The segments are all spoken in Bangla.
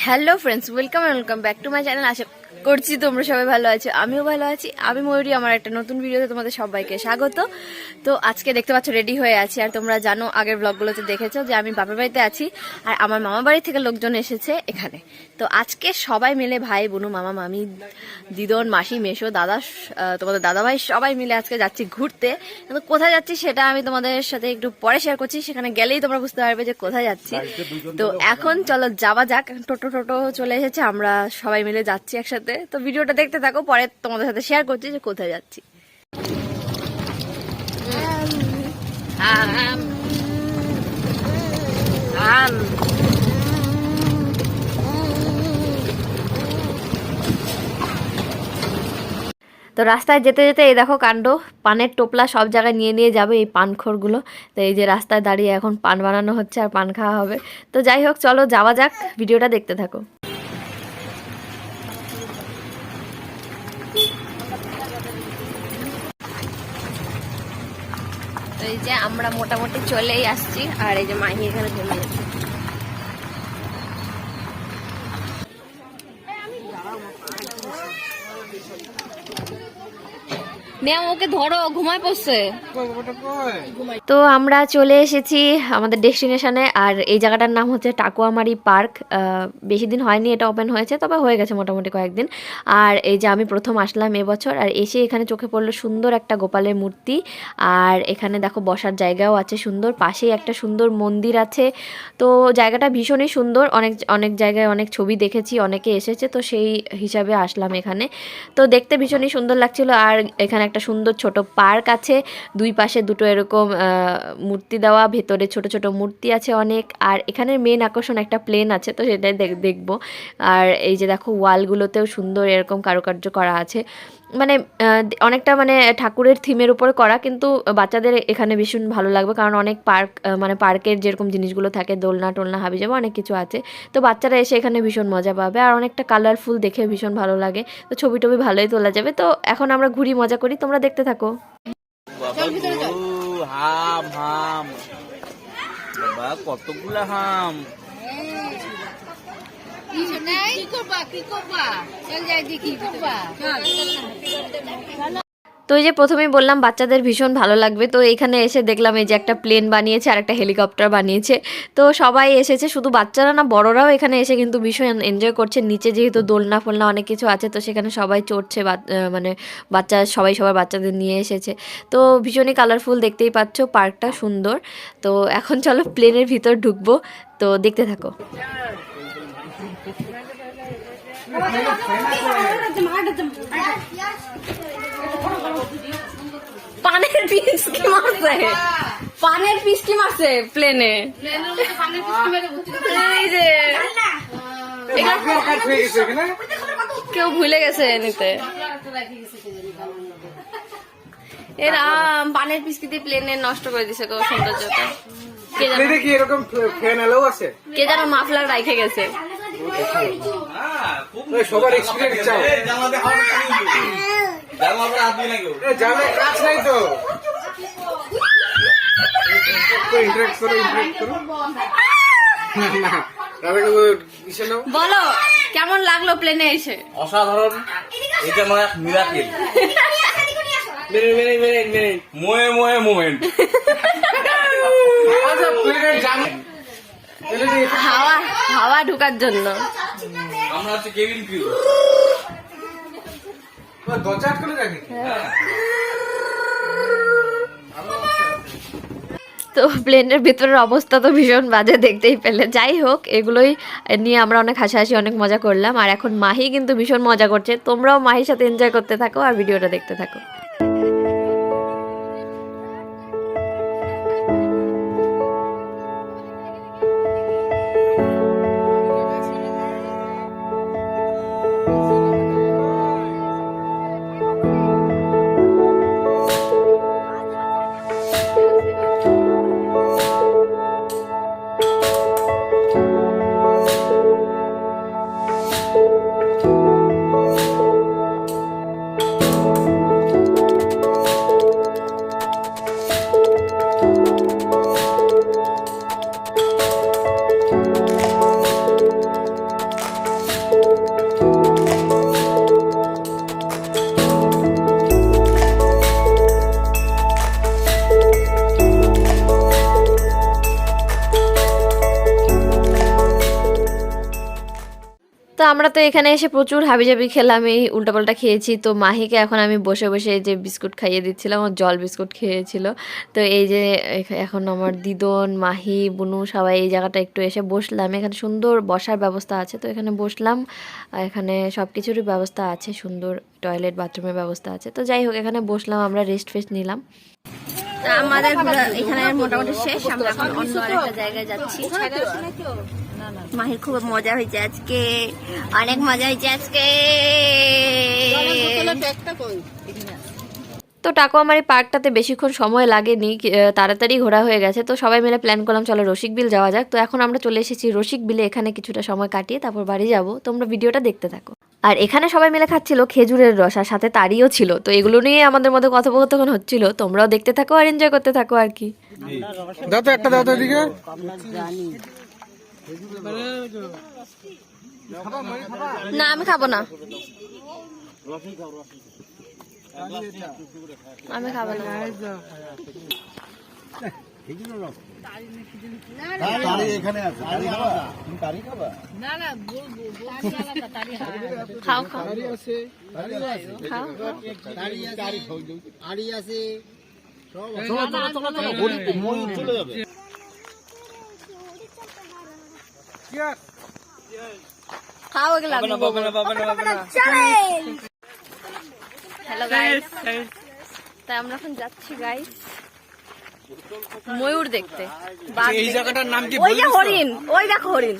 hello friends welcome welcome back to my channel আশা করছি তোমরা সবাই ভালো আছো আমিও ভালো আছি। আমি ময়ূরী আমার একটা নতুন ভিডিওতে তোমাদের সবাইকে স্বাগত। তো আজকে দেখতে পাচ্ছ রেডি হয়ে আছি। আর তোমরা জানো আগের ব্লগগুলোতে দেখেছ যে আমি বাপের বাড়িতে আছি আর আমার মামা বাড়ি থেকে লোকজন এসেছে এখানে। তো আজকে সবাই মিলে ভাই বোনু মামা মামি দিদন মাসি মেশো দাদা তোমাদের দাদা ভাই সবাই মিলে আজকে যাচ্ছি ঘুরতে। কিন্তু কোথায় যাচ্ছি সেটা আমি তোমাদের সাথে একটু পরে শেয়ার করছি। সেখানে গেলেই তোমরা বুঝতে পারবে যে কোথায় যাচ্ছি। তো এখন চলো যাওয়া যাক। টোটো টোটো চলে এসেছে আমরা সবাই মিলে যাচ্ছি একসাথে। তো ভিডিওটা দেখতে থাকো, পরে তোমাদের সাথে শেয়ার করছি যে কোথায় যাচ্ছি। তো রাস্তায় যেতে যেতে এই দেখো কাণ্ড, পানের টোপলা সব জায়গায় নিয়ে নিয়ে যাবে এই পানখোরগুলো। তো এই যে রাস্তায় দাঁড়িয়ে এখন পান বানানো হচ্ছে আর পান খাওয়া হবে। তো যাই হোক, চলো যাওয়া যাক, ভিডিওটা দেখতে থাকো। এই যে আমরা মোটামুটি চলেই আসছি আর এই যে মাহি এখানে চলে নে ওকে ধরো, ঘুমায় পড়ছে। তো আমরা চলে এসেছি আমাদের ডেস্টিনেশনে, আর এই জায়গাটার নাম হচ্ছে টাকুয়ামারি পার্ক। বেশি দিন হয়নি এটা ওপেন হয়েছে, তবে হয়ে গেছে মোটামুটি কয়েকদিন। আর এই যে আমি প্রথম আসলাম এবছর আর এসে এখানে চোখে পড়ল সুন্দর একটা গোপালের মূর্তি। আর এখানে দেখো, বসার জায়গাও আছে সুন্দর, পাশেই একটা সুন্দর মন্দির আছে। তো জায়গাটা ভীষণই সুন্দর, অনেক অনেক জায়গায় অনেক ছবি দেখেছি, অনেকে এসেছে, তো সেই হিসাবে আসলাম এখানে। তো দেখতে ভীষণই সুন্দর লাগছিল, আর এখানে একটা সুন্দর ছোট পার্ক আছে। দুই পাশে দুটো এরকম মূর্তি দেওয়া, ভেতরে ছোট ছোট মূর্তি আছে অনেক। আর এখানের মেন আকর্ষণ একটা প্লেন আছে, তো সেটাই দেখ, দেখব। আর এই যে দেখো ওয়ালগুলোতেও সুন্দর এরকম কারুকার্য করা আছে। মানে অনেকটা মানে ঠাকুরের থিমের উপরে করা, কিন্তু বাচ্চাদের এখানে ভীষণ ভালো লাগবে। কারণ অনেক পার্ক মানে পার্কের যেরকম জিনিসগুলো থাকে, দোলনা টোলনা হাবি যাবে অনেক কিছু আছে। তো বাচ্চারা এসে এখানে ভীষণ মজা পাবে। আর অনেকটা কালারফুল দেখে ভীষণ ভালো লাগে। তো ছবি টবি ভালোই তোলা যাবে। তো এখন আমরা ঘুরি, মজা করি। তোমরা দেখতে থাকো। কতগুলা হাম? তো এই যে প্রথমেই বললাম বাচ্চাদের ভীষণ ভালো লাগবে। তো এখানে এসে দেখলাম এই যে একটা প্লেন বানিয়েছে আর একটা হেলিকপ্টার বানিয়েছে। তো সবাই এসেছে, শুধু বাচ্চারা না, বড়রাও এখানে এসে কিন্তু ভীষণ এনজয় করছে। নিচে যেহেতু দোলনা ফোলনা অনেক কিছু আছে, তো সেখানে সবাই চড়ছে মানে বাচ্চা, সবাই সবার বাচ্চাদের নিয়ে এসেছে। তো ভীষণই কালারফুল দেখতেই পাচ্ছ পার্কটা সুন্দর। তো এখন চলো প্লেনের ভিতর ঢুকবো। তো দেখতে থাকো। পানের পিস কি মারছে? পানের পিস কি মারছে প্লেনে কেউ ভুলে গেছে নিতে এরাম পানের পিস দিয়ে প্লেনে নষ্ট করে দিছে গো সৌন্দর্যটা? কে জানো? কি এরকম ফ্যান এলাও আছে? কে যেন মাফলার রাইখে গেছে। সবার এক্সপিরিয়েন্স চাও। এ, কাজ নাই তো। ইন্টারেক্ট করো ইন্টারেক্ট করো। না, না দাদাকে ওই ইসে নাও? বলো কেমন লাগল প্লেনে এসে? অসাধারণ। এটা মানে মিরাকেল মেরে মেরে মেরে মেরে। মোয়ে মোয়ে মোমেন্ট আচ্ছা প্লেনের প্লেনে হাওয়া হাওয়া ঢুকার জন্য। আমরা হচ্ছে কেবিন ক্রিউ দরজা আটকানো যায় তো প্লেনের ভিতরের অবস্থা তো ভীষণ বাজে দেখতেই পেলে। যাই হোক এগুলোই নিয়ে আমরা অনেক হাসাহাসি অনেক মজা করলাম। আর এখন মাহি কিন্তু ভীষণ মজা করছে। তোমরাও মাহির সাথে এনজয় করতে থাকো আর ভিডিওটা দেখতে থাকো। এখানে এসে প্রচুর হাবিজাবি খেলাম, এই উল্টাপাল্টা খেয়েছি। তো মাহিকে এখন আমি বসে বসে যে বিস্কুট খাইয়ে দিচ্ছিলাম, ও জল বিস্কুট খেয়েছিল। তো এই যে এখ- এখন আমার দিদন, মাহি, বুনু সবাই এই জায়গাটা একটু এসে বসলাম। এখানে সুন্দর বসার ব্যবস্থা আছে, তো এখানে বসলাম। এখানে সব কিছুরই ব্যবস্থা আছে, সুন্দর টয়লেট বাথরুমের ব্যবস্থা আছে। তো যাই হোক, এখানে বসলাম, আমরা রেস্ট ফেস্ট নিলাম। আমাদের এখানে মোটামুটি শেষ, আমরা এখন অন্য আরেকটা জায়গায় যাচ্ছি। মাহির খুব মজা হয়েছে আজকে, অনেক মজা হয়েছে আজকে। ব্যাগটা কই তো টাকুয়ামারি পার্কটাতে বেশিক্ষণ সময় লাগেনি তাড়াতাড়ি ঘোরা হয়ে গেছে। তো সবাই মিলে প্ল্যান করলাম, চলো রসিক বিল যাওয়া যাক। তো এখন আমরা চলে এসেছি রসিক বিলে, এখানে কিছুটা সময় কাটিয়ে তারপর বাড়ি যাব। তোমরা ভিডিওটা দেখতে থাকো। আর এখানে সবাই মিলে খাচ্ছিল খেজুরের রস আর সাথে তারিও ছিল। তো এগুলো নিয়ে আমাদের মধ্যে কথোপকথন হচ্ছিল। তোমরাও দেখতে থাকো আর এনজয় করতে থাকো আর কি। দাও তো একটা দাও তো এদিকে। না আমি খাব না। আমি খাব না। খাও খাও। আছে। খাও এগুলো হ্যালো গাইস তাই আমরা এখন যাচ্ছি গাইস ময়ূর দেখতে। বাঘ এই। জায়গাটার নাম কি ওই যে হরিণ ওই দেখো হরিণ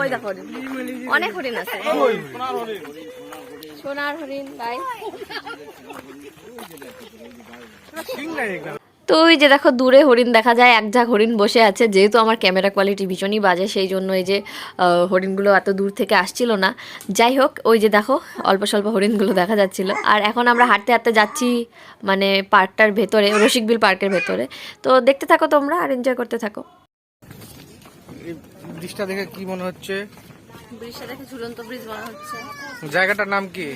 ওই দেখো হরিণ। অনেক হরিণ আছে। সোনার হরিণ এখানে। তো ওই যে দেখো দূরে হরিণ দেখা যায় এক ঝাঁক হরিণ বসে আছে। যেহেতু আমার ক্যামেরা কোয়ালিটি ভীষণই বাজে সেই জন্য এই যে হরিণগুলো এত দূর থেকে আসছিল না। যাই হোক ওই যে দেখো অল্প স্বল্প হরিণগুলো দেখা যাচ্ছিল। আর এখন আমরা হাঁটতে হাঁটতে যাচ্ছি মানে পার্কটার ভেতরে রসিকবিল পার্কের ভেতরে। তো দেখতে থাকো তোমরা আর এনজয় করতে থাকো। ব্রিজটা দেখে কি মনে হচ্ছে? ব্রিজটা দেখে ঝুলন্ত ব্রিজ মনে হচ্ছে। জায়গাটার নাম কি?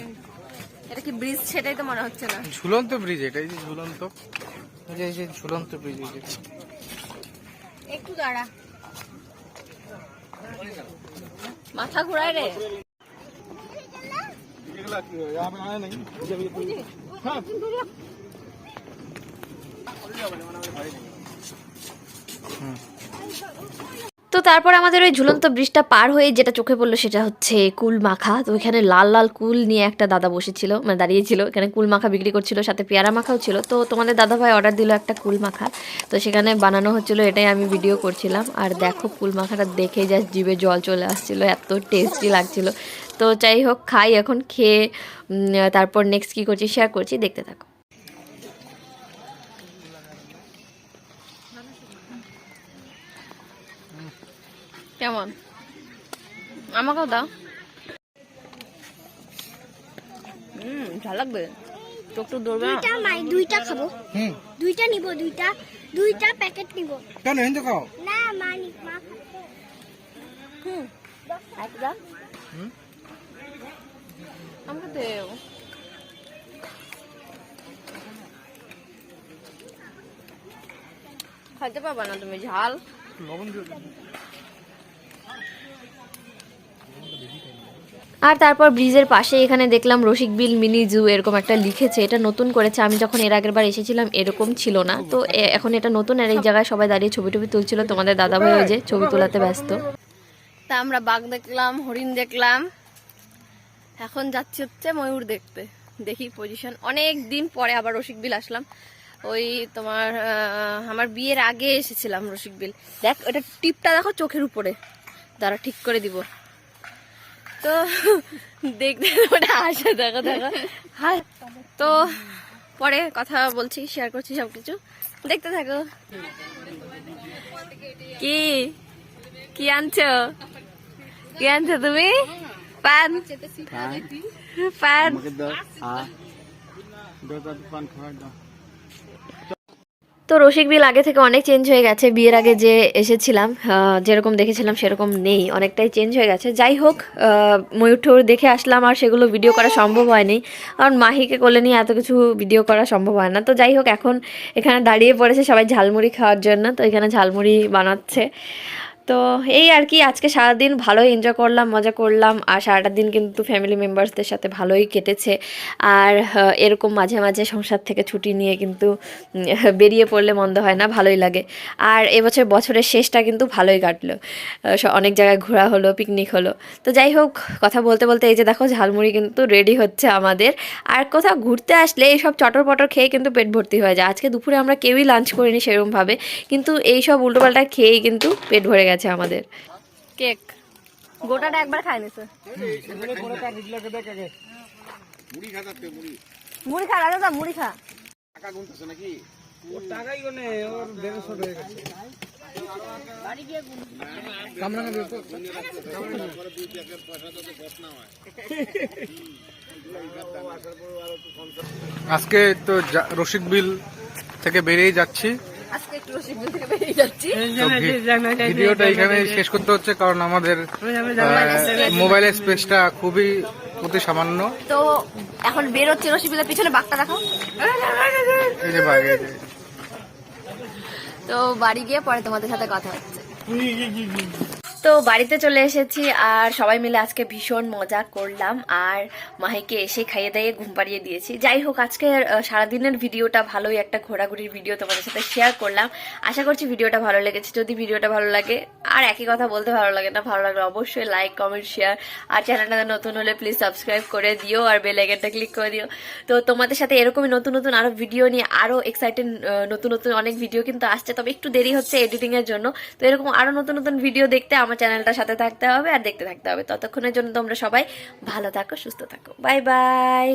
এটা কি ব্রিজ সেটাই তো মনে হচ্ছে না। ঝুলন্ত ব্রিজ এটাই ঝুলন্ত। এই যে ঝুলন্ত ব্রিজ একটু দাঁড়া। মাথা ঘুরায় রে। তো তারপর আমাদের ওই ঝুলন্ত ব্রিজটা পার হয়ে যেটা চোখে পড়ল সেটা হচ্ছে কুল মাখা তো ওইখানে লাল লাল কুল নিয়ে একটা দাদা বসেছিল মানে দাঁড়িয়েছিল। এখানে কুল মাখা বিক্রি করছিল, সাথে পেয়ারা মাখাও ছিল। তো তোমাদের দাদা ভাই অর্ডার দিল একটা কুল মাখা তো সেখানে বানানো হচ্ছিল, এটাই আমি ভিডিও করছিলাম। আর দেখো কুল মাখাটা দেখে জাস্ট জিভে জল চলে আসছিল, এত টেস্টি লাগছিল। তো যাই হোক, খাই এখন, খেয়ে তারপর নেক্সট কী করছি শেয়ার করছি, দেখতে থাকো। কেমন? আমাকেও দাও। হুম ঝাল লাগবে। চোখ তো ধরবে না। দুইটা মাই দুইটা খাব। হুম। দুইটা নিব দুইটা দুইটা প্যাকেট নিব। কেন হিন্দু খাও? না মা নি মা খাবে। হুম একটা হুম? আমাকে দেও। খাইতে পারবা না তুমি ঝাল। লবণ দিয়ে দাও। আর তারপর ব্রিজের পাশে এখানে দেখলাম রসিক বিল মিনি জু এরকম একটা লিখেছে। এটা নতুন করেছে। আমি যখন এর আগের বার এসেছিলাম, এরকম ছিল না। তো এখন এটা নতুন আর এই জায়গায় সবাই দাঁড়িয়ে ছবি টবি তুলছিল। তোমাদের দাদা ভাই ওই যে ছবি তোলাতে ব্যস্ত। তা আমরা বাঘ দেখলাম, হরিণ দেখলাম। এখন যাচ্ছি হচ্ছে ময়ূর দেখতে। দেখি পজিশন অনেক দিন পরে আবার রসিক বিল আসলাম। ওই তোমার আমার বিয়ের আগে এসেছিলাম রসিক বিল। দেখ, ওটা টিপটা দেখো চোখের উপরে। দাঁড়া, ঠিক করে দিব। তো দেখতে ওটা আসে দেখো দেখো। হাই তো পরে কথা বলছি শেয়ার করছি সব কিছু দেখতে থাকো। কি? কি আনছো? কি আনছো তুমি? পান? পান। তো রসিক বিল আগে থেকে অনেক চেঞ্জ হয়ে গেছে। বিয়ের আগে যে এসেছিলাম যেরকম দেখেছিলাম সেরকম নেই, অনেকটাই চেঞ্জ হয়ে গেছে। যাই হোক ময়ূর ঠোর দেখে আসলাম আর সেগুলো ভিডিও করা সম্ভব হয়নি। কারণ মাহিকে কোলে নিয়ে এত কিছু ভিডিও করা সম্ভব হয় না। তো যাই হোক, এখন এখানে দাঁড়িয়ে পড়েছে সবাই ঝালমুড়ি খাওয়ার জন্য। তো এখানে ঝালমুড়ি বানাচ্ছে। তো এই আর কি, আজকে সারাদিন ভালোই এনজয় করলাম, মজা করলাম, আর সারাটা দিন কিন্তু ফ্যামিলি মেম্বার্সদের সাথে ভালোই কেটেছে। আর এরকম মাঝে মাঝে সংসার থেকে ছুটি নিয়ে কিন্তু বেরিয়ে পড়লে মন্দ হয় না, ভালোই লাগে। আর এবছর বছরের শেষটা কিন্তু ভালোই কাটলো। অনেক জায়গায় ঘোরা হলো পিকনিক হলো। তো যাই হোক, কথা বলতে বলতে এই যে দেখো, ঝালমুড়ি কিন্তু রেডি হচ্ছে আমাদের। আর কোথাও ঘুরতে আসলে এইসব চটর পটর খেয়ে কিন্তু পেট ভর্তি হয়ে যায়। আজকে দুপুরে আমরা কেউই লাঞ্চ করিনি সেরকমভাবে, কিন্তু এই সব উল্টোপাল্টা খেয়েই কিন্তু পেট ভরে গেছে। আমাদের। কেক। গোটাটা একবার খাই নিছে। মুড়ি খা রাজা মুড়ি খা। টাকা গুনতেছে নাকি ওর টাকাই গনে ওর দেড়শো হয়ে গেছে আজকে তো যা- রসিক বিল থেকে বেরিয়ে যাচ্ছি। আজকে একটু রসিক বিল থেকে বেরিয়ে যাচ্ছি। ভিডিওটা এখানে শেষ করতে হচ্ছে কারণ আমাদের মোবাইলের স্পেসটা খুবই অতি সামান্য। তো এখন বেরোচ্ছে রসিক বিলের পিছনে বাঘটা দেখো। এই যে বাইরে তো বাড়ি গিয়ে পরে তোমাদের সাথে কথা হচ্ছে। তো বাড়িতে চলে এসেছি আর সবাই মিলে আজকে ভীষণ মজা করলাম আর মাহিকে এসে খাইয়ে দাইয়ে ঘুম পাড়িয়ে দিয়েছি। যাই হোক, আজকে সারাদিনের ভিডিওটা ভালোই একটা ঘোরাঘুরির ভিডিও তোমাদের সাথে শেয়ার করলাম। আশা করছি ভিডিওটা ভালো লেগেছে। যদি ভিডিওটা ভালো লাগে, আর একই কথা বলতে ভালো লাগে না, ভালো লাগলে অবশ্যই লাইক কমেন্ট শেয়ার আর চ্যানেলটা নতুন হলে প্লিজ সাবস্ক্রাইব করে দিও আর বেল আইকনটা ক্লিক করে দিও। তো তোমাদের সাথে এরকমই নতুন নতুন আরও ভিডিও নিয়ে আরও এক্সাইটেড নতুন নতুন অনেক ভিডিও কিন্তু আসছে, তবে একটু দেরি হচ্ছে এডিটিং এর জন্য। তো এরকম আরও নতুন নতুন ভিডিও দেখতে আমার চ্যানেলটার সাথে থাকতে হবে আর দেখতে থাকতে হবে। ততক্ষণের জন্য তোমরা সবাই ভালো থাকো, সুস্থ থাকো। Bye bye!